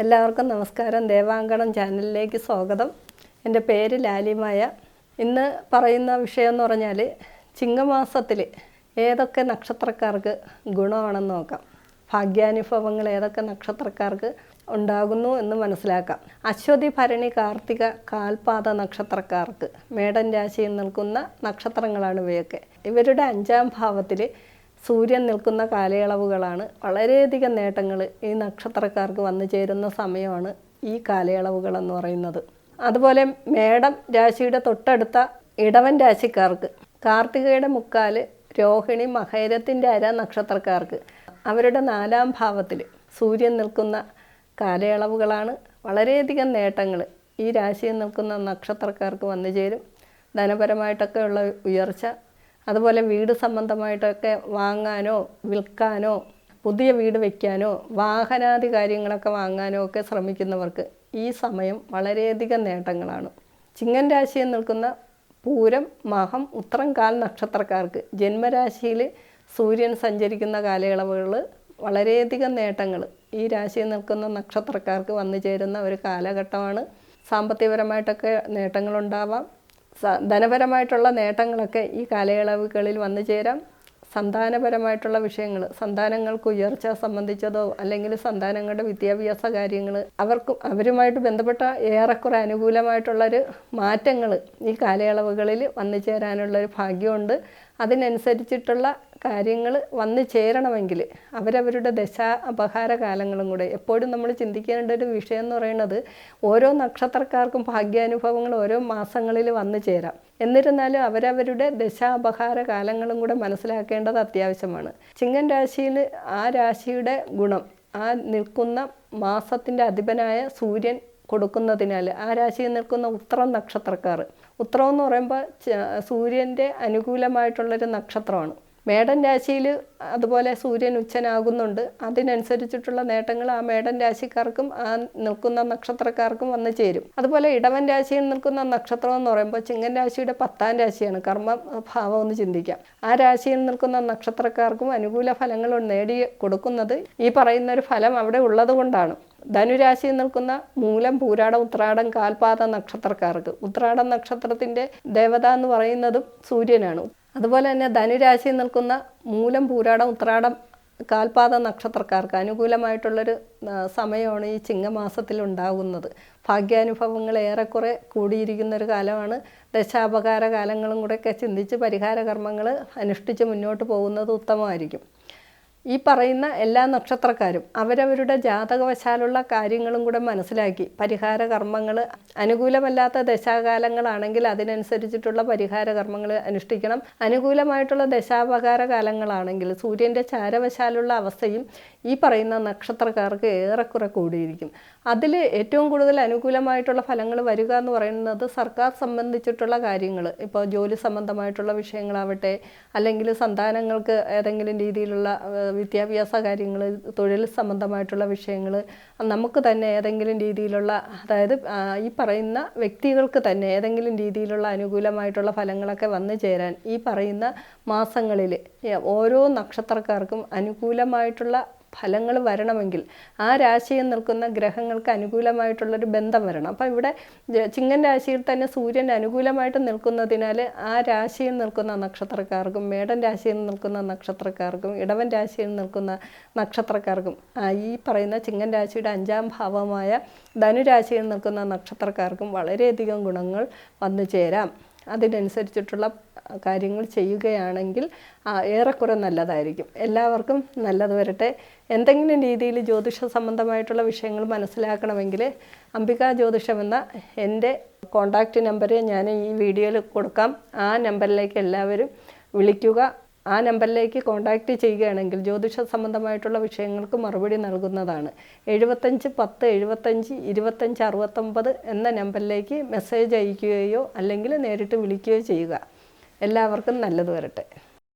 എല്ലാവർക്കും നമസ്കാരം. ദേവാങ്കണം ചാനലിലേക്ക് സ്വാഗതം. എന്റെ പേര് ലാലിമായ. ഇന്ന് പറയുന്ന വിഷയം എന്ന് പറഞ്ഞാൽ ചിങ്ങമാസത്തിൽ ഏതൊക്കെ നക്ഷത്രക്കാർക്ക് ഗുണമാണെന്ന് നോക്കാം. ഭാഗ്യാനുഭവങ്ങൾ ഏതൊക്കെ നക്ഷത്രക്കാർക്ക് ഉണ്ടാകുന്നു എന്ന് മനസ്സിലാക്കാം. അശ്വതി ഭരണി കാർത്തിക കാൽപാത നക്ഷത്രക്കാർക്ക് മേടൻ രാശിയിൽ നിൽക്കുന്ന നക്ഷത്രങ്ങളാണ് ഇവയൊക്കെ. ഇവരുടെ അഞ്ചാം ഭാവത്തിൽ സൂര്യൻ നിൽക്കുന്ന കാലയളവുകളാണ്. വളരെയധികം നേട്ടങ്ങൾ ഈ നക്ഷത്രക്കാർക്ക് വന്നു ചേരുന്ന സമയമാണ് ഈ കാലയളവുകൾ എന്ന് പറയുന്നത്. അതുപോലെ മേടം രാശിയുടെ തൊട്ടടുത്ത ഇടവൻ രാശിക്കാർക്ക് കാർത്തികയുടെ മുക്കാൽ രോഹിണി മഹേരത്തിന്റെ അര നക്ഷത്രക്കാർക്ക് അവരുടെ നാലാം ഭാവത്തിൽ സൂര്യൻ നിൽക്കുന്ന കാലയളവുകളാണ്. വളരെയധികം നേട്ടങ്ങൾ ഈ രാശിയിൽ നിൽക്കുന്ന നക്ഷത്രക്കാർക്ക് വന്നു ചേരും. ധനപരമായിട്ടൊക്കെ ഉള്ള ഉയർച്ച അതുപോലെ വീട് സംബന്ധമായിട്ടൊക്കെ വാങ്ങാനോ വിൽക്കാനോ പുതിയ വീട് വയ്ക്കാനോ വാഹനാദി കാര്യങ്ങളൊക്കെ വാങ്ങാനോ ഒക്കെ ശ്രമിക്കുന്നവർക്ക് ഈ സമയം വളരെയധികം നേട്ടങ്ങളാണ്. ചിങ്ങൻ രാശിയിൽ നിൽക്കുന്ന പൂരം മഹം ഉത്രം കാൽ നക്ഷത്രക്കാർക്ക് ജന്മരാശിയിൽ സൂര്യൻ സഞ്ചരിക്കുന്ന കാലയളവുകൾ വളരെയധികം നേട്ടങ്ങൾ. ഈ രാശിയിൽ നിൽക്കുന്ന നക്ഷത്രക്കാർക്ക് വന്നു ചേരുന്ന ഒരു കാലഘട്ടമാണ്. സാമ്പത്തികപരമായിട്ടൊക്കെ നേട്ടങ്ങളുണ്ടാവാം. ധനപരമായിട്ടുള്ള നേട്ടങ്ങളൊക്കെ ഈ കാലയളവുകളിൽ വന്നു ചേരാം. സന്താനപരമായിട്ടുള്ള വിഷയങ്ങൾ സന്താനങ്ങൾക്ക് ഉയർച്ച സംബന്ധിച്ചതോ അല്ലെങ്കിൽ സന്താനങ്ങളുടെ വിദ്യാഭ്യാസ കാര്യങ്ങൾ അവർക്കും അവരുമായിട്ട് ബന്ധപ്പെട്ട ഏറെക്കുറെ അനുകൂലമായിട്ടുള്ളൊരു മാറ്റങ്ങൾ ഈ കാലയളവുകളിൽ വന്നു ചേരാനുള്ളൊരു ഭാഗ്യമുണ്ട്. അതിനനുസരിച്ചിട്ടുള്ള കാര്യങ്ങൾ വന്നു ചേരണമെങ്കിൽ അവരവരുടെ ദശ അപഹാര കാലങ്ങളും കൂടെ. എപ്പോഴും നമ്മൾ ചിന്തിക്കേണ്ട ഒരു വിഷയം എന്ന് പറയുന്നത് ഓരോ നക്ഷത്രക്കാർക്കും ഭാഗ്യാനുഭവങ്ങൾ ഓരോ മാസങ്ങളിൽ വന്നു ചേരാം. എന്നിരുന്നാലും അവരവരുടെ ദശാപഹാര കാലങ്ങളും കൂടെ മനസ്സിലാക്കേണ്ടത് അത്യാവശ്യമാണ്. ചിങ്ങൻ രാശിയിൽ ആ രാശിയുടെ ഗുണം ആ നിൽക്കുന്ന മാസത്തിന്റെ അധിപനായ സൂര്യൻ കൊടുക്കുന്നതിനാൽ ആ രാശിയിൽ നിൽക്കുന്ന ഉത്രം നക്ഷത്രക്കാർ. ഉത്രം എന്ന് പറയുമ്പോൾ സൂര്യന്റെ അനുകൂലമായിട്ടുള്ളൊരു നക്ഷത്രമാണ്. മേടൻ രാശിയിൽ അതുപോലെ സൂര്യൻ ഉച്ചനാകുന്നുണ്ട്. അതിനനുസരിച്ചിട്ടുള്ള നേട്ടങ്ങൾ ആ മേടൻ രാശിക്കാർക്കും ആ നിൽക്കുന്ന നക്ഷത്രക്കാർക്കും വന്നു ചേരും. അതുപോലെ ഇടവൻ രാശിയിൽ നിൽക്കുന്ന നക്ഷത്രം എന്ന് പറയുമ്പോൾ ചിങ്ങൻ രാശിയുടെ പത്താം രാശിയാണ്. കർമ്മഭാവം എന്ന് ചിന്തിക്കാം. ആ രാശിയിൽ നിൽക്കുന്ന നക്ഷത്രക്കാർക്കും അനുകൂല ഫലങ്ങൾ നേടി കൊടുക്കുന്നത് ഈ പറയുന്ന ഒരു ഫലം അവിടെ ഉള്ളത് കൊണ്ടാണ്. ധനുരാശിയിൽ നിൽക്കുന്ന മൂലം പൂരാടം ഉത്രാടം കാൽപാത നക്ഷത്രക്കാർക്ക്. ഉത്രാടം നക്ഷത്രത്തിന്റെ ദേവത എന്ന് പറയുന്നതും സൂര്യനാണ്. അതുപോലെ തന്നെ ധനുരാശിയിൽ നിൽക്കുന്ന മൂലം പൂരാടം ഉത്രാടം കാൽപാത നക്ഷത്രക്കാർക്ക് അനുകൂലമായിട്ടുള്ളൊരു സമയമാണ് ഈ ചിങ്ങമാസത്തിൽ ഉണ്ടാകുന്നത്. ഭാഗ്യാനുഭവങ്ങൾ ഏറെക്കുറെ കൂടിയിരിക്കുന്ന ഒരു കാലമാണ്. ദശാപകാര കാലങ്ങളും കൂടെയൊക്കെ ചിന്തിച്ച് പരിഹാര കർമ്മങ്ങൾ അനുഷ്ഠിച്ച് മുന്നോട്ട് പോകുന്നത് ഉത്തമമായിരിക്കും. ഈ പറയുന്ന എല്ലാ നക്ഷത്രക്കാരും അവരവരുടെ ജാതകവശാലുള്ള കാര്യങ്ങളും കൂടെ മനസ്സിലാക്കി. പരിഹാര കർമ്മങ്ങൾ അനുകൂലമല്ലാത്ത ദശാകാലങ്ങളാണെങ്കിൽ അതിനനുസരിച്ചിട്ടുള്ള പരിഹാര കർമ്മങ്ങൾ അനുഷ്ഠിക്കണം. അനുകൂലമായിട്ടുള്ള ദശാപകാര കാലങ്ങളാണെങ്കിൽ സൂര്യന്റെ ചാരവശാലുള്ള അവസ്ഥയും ഈ പറയുന്ന നക്ഷത്രക്കാർക്ക് ഏറെക്കുറെ കൂടിയിരിക്കും. അതിൽ ഏറ്റവും കൂടുതൽ അനുകൂലമായിട്ടുള്ള ഫലങ്ങൾ വരിക എന്ന് പറയുന്നത് സർക്കാർ സംബന്ധിച്ചിട്ടുള്ള കാര്യങ്ങൾ. ഇപ്പോൾ ജോലി സംബന്ധമായിട്ടുള്ള വിഷയങ്ങളാവട്ടെ അല്ലെങ്കിൽ സന്താനങ്ങൾക്ക് ഏതെങ്കിലും രീതിയിലുള്ള വിദ്യാഭ്യാസ കാര്യങ്ങൾ തൊഴിൽ സംബന്ധമായിട്ടുള്ള വിഷയങ്ങൾ നമുക്ക് തന്നെ ഏതെങ്കിലും രീതിയിലുള്ള അതായത് ഈ പറയുന്ന വ്യക്തികൾക്ക് തന്നെ ഏതെങ്കിലും രീതിയിലുള്ള അനുകൂലമായിട്ടുള്ള ഫലങ്ങളൊക്കെ വന്നു ചേരാൻ ഈ പറയുന്ന മാസങ്ങളിൽ ഓരോ നക്ഷത്രക്കാർക്കും അനുകൂലമായിട്ടുള്ള ഫലങ്ങൾ വരണമെങ്കിൽ ആ രാശിയിൽ നിൽക്കുന്ന ഗ്രഹങ്ങൾക്ക് അനുകൂലമായിട്ടുള്ളൊരു ബന്ധം വരണം. അപ്പോൾ ഇവിടെ ചിങ്ങൻ രാശിയിൽ തന്നെ സൂര്യൻ അനുകൂലമായിട്ട് നിൽക്കുന്നതിനാൽ ആ രാശിയിൽ നിൽക്കുന്ന നക്ഷത്രക്കാർക്കും മേടൻ രാശിയിൽ നിൽക്കുന്ന നക്ഷത്രക്കാർക്കും ഇടവൻ രാശിയിൽ നിൽക്കുന്ന നക്ഷത്രക്കാർക്കും ഈ പറയുന്ന ചിങ്ങൻ രാശിയുടെ അഞ്ചാം ഭാവമായ ധനുരാശിയിൽ നിൽക്കുന്ന നക്ഷത്രക്കാർക്കും വളരെയധികം ഗുണങ്ങൾ വന്നു ചേരാം. അതിനനുസരിച്ചിട്ടുള്ള കാര്യങ്ങൾ ചെയ്യുകയാണെങ്കിൽ ഏറെക്കുറെ നല്ലതായിരിക്കും. എല്ലാവർക്കും നല്ലത് വരട്ടെ. എന്തെങ്കിലും രീതിയിൽ ജ്യോതിഷ സംബന്ധമായിട്ടുള്ള വിഷയങ്ങൾ മനസ്സിലാക്കണമെങ്കിൽ അംബിക ജ്യോതിഷമെന്ന എന്റെ കോണ്ടാക്റ്റ് നമ്പർ ഞാൻ ഈ വീഡിയോയിൽ കൊടുക്കാം. ആ നമ്പറിലേക്ക് എല്ലാവരും വിളിക്കുക. ആ നമ്പറിലേക്ക് കോൺടാക്റ്റ് ചെയ്യുകയാണെങ്കിൽ ജ്യോതിഷ സംബന്ധമായിട്ടുള്ള വിഷയങ്ങൾക്ക് മറുപടി നൽകുന്നതാണ്. എഴുപത്തഞ്ച് പത്ത് എഴുപത്തഞ്ച് ഇരുപത്തഞ്ച് അറുപത്തൊമ്പത് എന്ന നമ്പറിലേക്ക് മെസ്സേജ് അയക്കുകയോ അല്ലെങ്കിൽ നേരിട്ട് വിളിക്കുകയോ ചെയ്യുക. എല്ലാവർക്കും നല്ലത് വരട്ടെ.